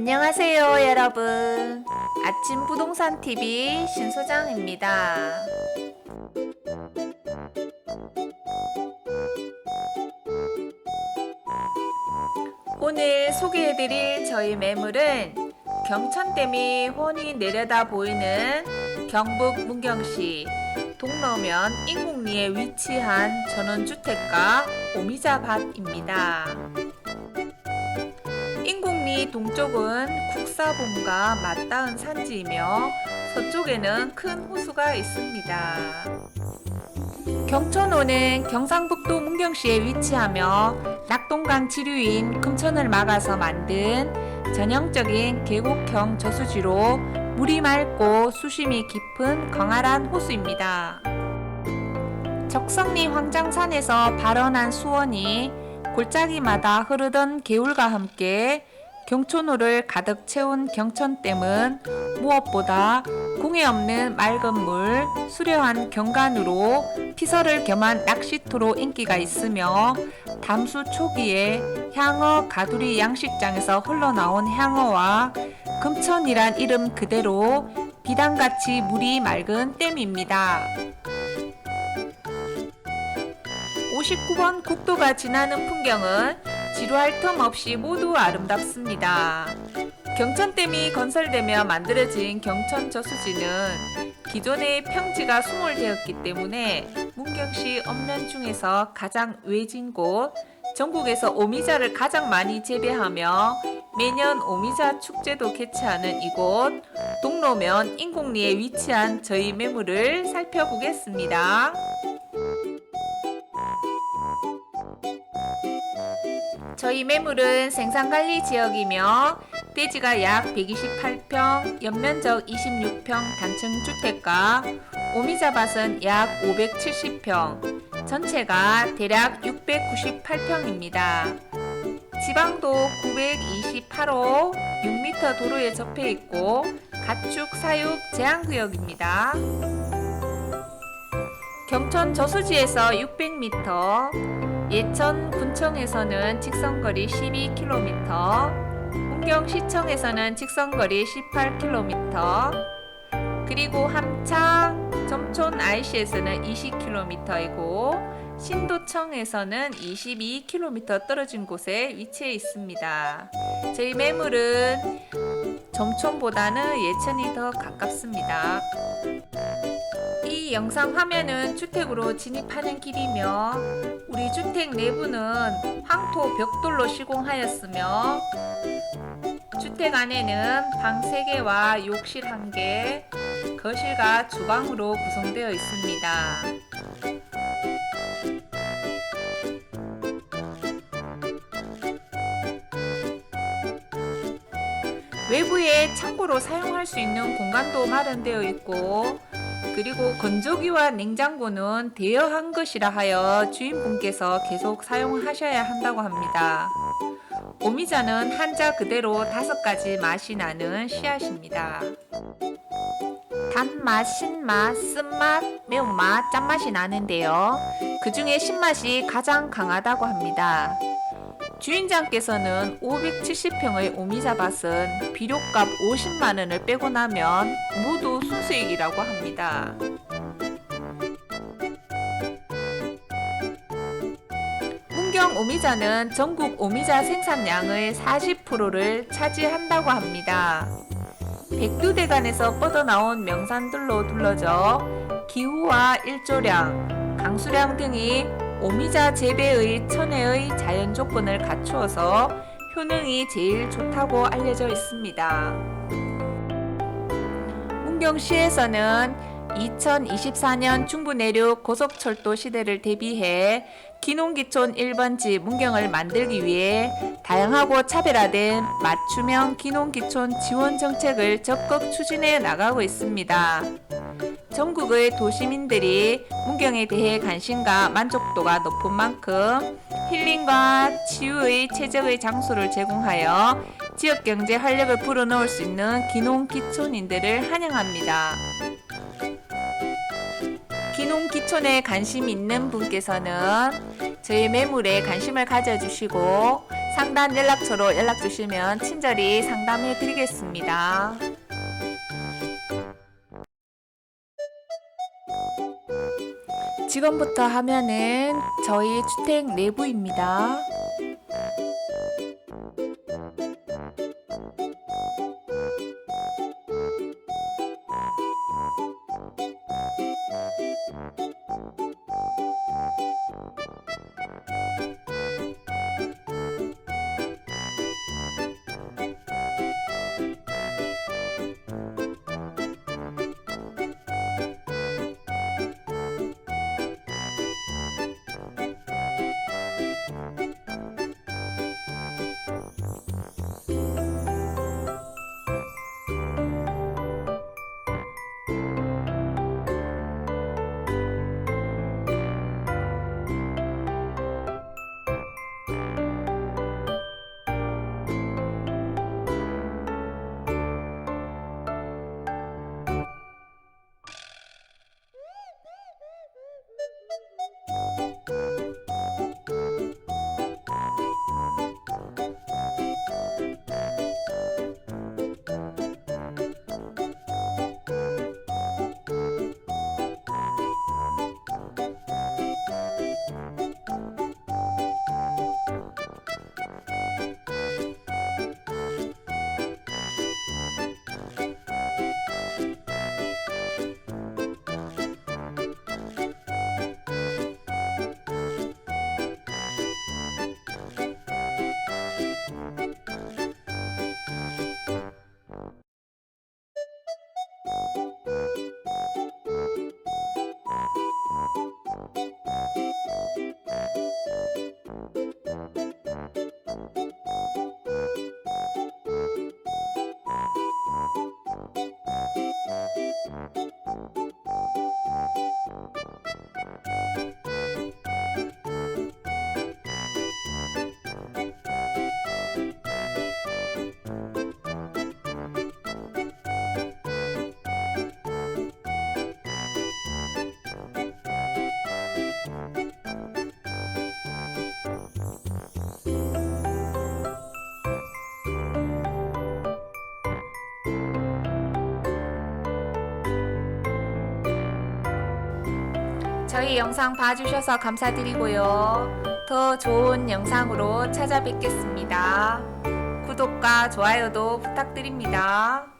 안녕하세요, 여러분. 아침 부동산 TV 신소장입니다. 오늘 소개해드릴 저희 매물은 경천댐이 훤히 내려다 보이는 경북 문경시 동러면 인국리에 위치한 전원주택가 오미자밭입니다. 인국리 동쪽은 국사봉과 맞닿은 산지이며 서쪽에는 큰 호수가 있습니다. 경천호는 경상북도 문경시에 위치하며 낙동강 지류인 금천을 막아서 만든 전형적인 계곡형 저수지로 물이 맑고 수심이 깊은 광활한 호수입니다. 적성리 황장산에서 발원한 수원이 골짜기마다 흐르던 개울과 함께 경천호를 가득 채운 경천댐은 무엇보다 공해 없는 맑은 물, 수려한 경관으로 피서를 겸한 낚시터로 인기가 있으며 담수 초기에 향어 가두리 양식장에서 흘러나온 향어와 금천이란 이름 그대로 비단같이 물이 맑은 댐입니다. 59번 국도가 지나는 풍경은 지루할 틈 없이 모두 아름답습니다. 경천댐이 건설되며 만들어진 경천 저수지는 기존의 평지가 수몰되었기 때문에 문경시 엄면 중에서 가장 외진 곳, 전국에서 오미자를 가장 많이 재배하며 매년 오미자 축제도 개최하는 이곳 동로면 인곡리에 위치한 저희 매물을 살펴보겠습니다. 저희 매물은 생산관리 지역이며 대지가 약 128평, 연면적 26평 단층 주택과 오미자밭은 약 570평, 전체가 대략 698평입니다. 지방도 928호 6m 도로에 접해 있고 가축 사육 제한 구역입니다. 경천 저수지에서 600m, 예천 군청에서는 직선거리 12km, 문경시청에서는 직선거리 18km, 그리고 함창, 점촌 IC에서는 20km이고 신도청에서는 22km 떨어진 곳에 위치해 있습니다. 저희 매물은 점촌보다는 예천이 더 가깝습니다. 이 영상 화면은 주택으로 진입하는 길이며 우리 주택 내부는 황토 벽돌로 시공하였으며 주택 안에는 방 3개와 욕실 1개, 거실과 주방으로 구성되어 있습니다. 외부에 창고로 사용할 수 있는 공간도 마련되어 있고 그리고 건조기와 냉장고는 대여한 것이라 하여 주인분께서 계속 사용하셔야 한다고 합니다. 오미자는 한자 그대로 다섯 가지 맛이 나는 씨앗입니다. 단맛, 신맛, 쓴맛, 매운맛, 짠맛이 나는데요. 그 중에 신맛이 가장 강하다고 합니다. 주인장께서는 570평의 오미자밭은 비료값 50만 원을 빼고 나면 모두 순수익이라고 합니다. 문경 오미자는 전국 오미자 생산량의 40%를 차지한다고 합니다. 백두대간에서 뻗어나온 명산들로 둘러져 기후와 일조량, 강수량 등이 오미자 재배의 천혜의 자연 조건을 갖추어서 효능이 제일 좋다고 알려져 있습니다. 문경시에서는 2024년 중부 내륙 고속철도 시대를 대비해 기농기촌 1번지 문경을 만들기 위해 다양하고 차별화된 맞춤형 기농기촌 지원 정책을 적극 추진해 나가고 있습니다. 전국의 도시민들이 문경에 대해 관심과 만족도가 높은 만큼 힐링과 치유의 최적의 장소를 제공하여 지역 경제 활력을 불어넣을 수 있는 기농기촌인들을 환영합니다. 기농기촌에 관심 있는 분께서는 저희 매물에 관심을 가져주시고 상단 연락처로 연락 주시면 친절히 상담해 드리겠습니다. 지금부터 하면은 저희 주택 내부입니다. 저희 영상 봐주셔서 감사드리고요. 더 좋은 영상으로 찾아뵙겠습니다. 구독과 좋아요도 부탁드립니다.